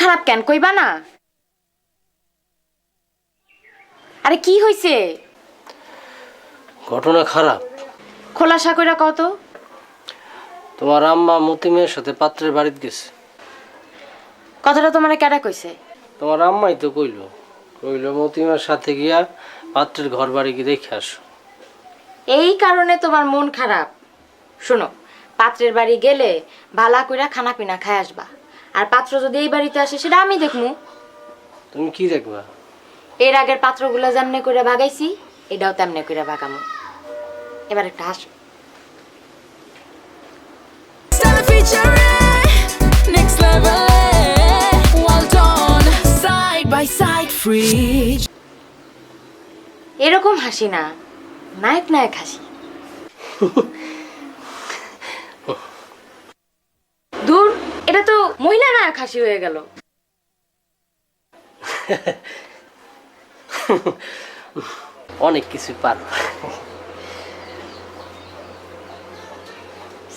খারাপ কেন? কইবা না। আরে কি হইছে? ঘটনা খারাপ। খোলাসা কইরা কত তোমার আম্মা মতি মেয়ের সাথে পাত্রের বাড়িতে গেছে। কথাটা তোমার কেডা কইছে? তোমার আম্মাই তো কইলো। কইলো মতিমার সাথে গিয়া পাত্রের ঘর বাড়ি গিয়ে দেখে আসো। এই কারণে তোমার মন খারাপ। শোনো পাত্রের বাড়ি গেলে ভালা কইরা খানা পিনা খায় আসবা। আর পাত্র যদি এই বাড়িতে আসে সেটা আমি দেখমু। তুমি কি দেখবা? এর আগের পাত্রগুলো যেমনে করে ভাগাইছি এটাও তেমনে করে ভাগামু এবার একটা হাসো. এরকম হাসি না নায়ক নায়ক হাসি। নায়ক হাসি হয়ে গেল। অনেক কিছু পারো।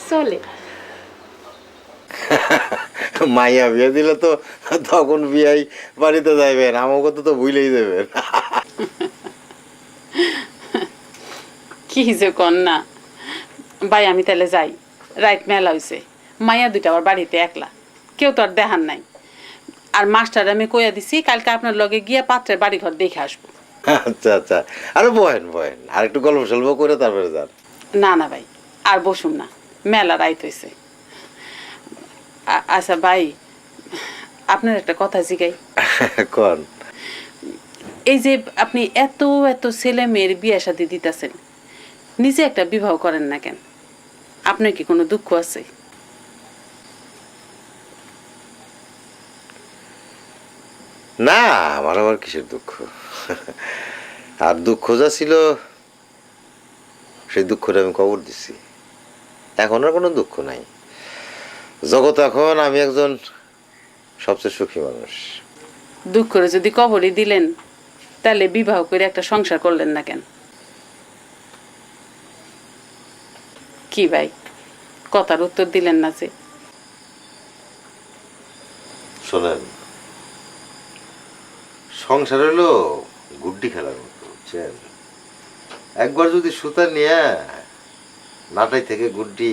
চলে। মাইয়া বিয়ে দিলে তো তখন বিয়াই বাড়িতে যাইবেন আমাকে তো তো ভুলেই দেবেন কি যে কন্যা। ভাই আমি তাহলে যাই। রাইট মেলা হয়েছে মাইয়া দুইটা আবার বাড়িতে একলা। কেউ তো আর দেখান নাই। আর মাস্টার আমি কইয়া দিছি কালকে আপনার লগে গিয়া পাত্রের বাড়ি ঘর দেখে আসব। আচ্ছা আচ্ছা। আরে বহেন বহেন। আর একটু গল্প সল্প করে তারপরে যান। না না ভাই আর বসুন না। মেলা রাইত হইছে। আচ্ছা ভাই আপনার একটা কথা জিগাই। কন? এই যে আপনি এত এত ছেলে মেয়ের বিয়ে শাদি দিতেছেন নিজে একটা বিবাহ করেন না কেন? আপনার কি কোনো দুঃখ আছে? না আমার আবার কিসের দুঃখ? আর দুঃখ যা ছিল সেই দুঃখটা আমি কবর দিছি। এখন আর কোনো দুঃখ নাই। জগৎ এখন আমি একজন সবচেয়ে সুখী মানুষ। দুঃখরে যদি কবরই দিলেন তাহলে বিবাহ করে একটা সংসার করলেন না কেন? কি ভাই কথার উত্তর দিলেন না যে? শোনেন সংসার হলো গুড্ডি খেলার মতো, বুঝছেন? একবার যদি সুতা নিয়ে নাটাই থেকে গুড্ডি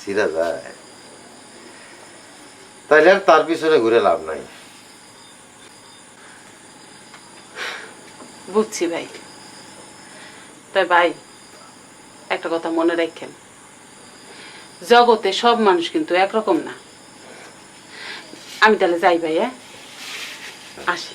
ছিঁড়া যায়, তাইলে আর তার পিছনে ঘুরে লাভ নাই। বুঝছি ভাই। তাই ভাই, একটা কথা মনে রাখেন। জগতে সব মানুষ কিন্তু একরকম না। আমি তাহলে যাই ভাই হ্যাঁ? আসি।